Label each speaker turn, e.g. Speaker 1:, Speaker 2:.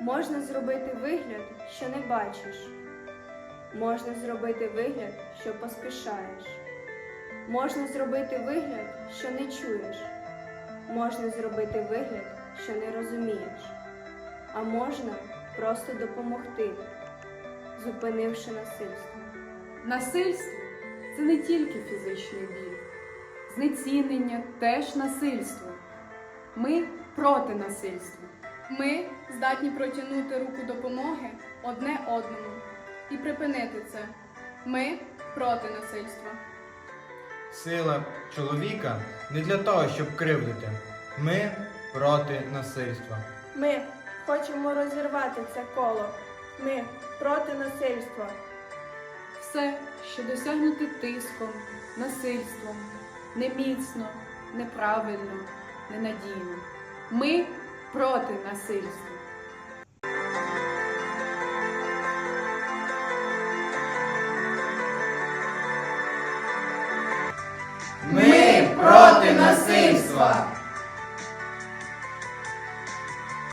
Speaker 1: Можна зробити вигляд, що не бачиш. Можна зробити вигляд, що поспішаєш. Можна зробити вигляд, що не чуєш. Можна зробити вигляд, що не розумієш. А можна просто допомогти, зупинивши насильство.
Speaker 2: Насильство це не тільки фізичний біль. Знецінення теж насильство. Ми проти насильства.
Speaker 3: Ми здатні протягнути руку допомоги одне одному і припинити це. Ми проти насильства.
Speaker 4: Сила чоловіка не для того, щоб кривдити. Ми проти насильства.
Speaker 1: Ми хочемо розірвати це коло. Ми проти насильства.
Speaker 2: Все, що досягнуте тиском, насильством, неміцно, неправильно, ненадійно. Ми проти насильства.
Speaker 5: Ми проти насильства!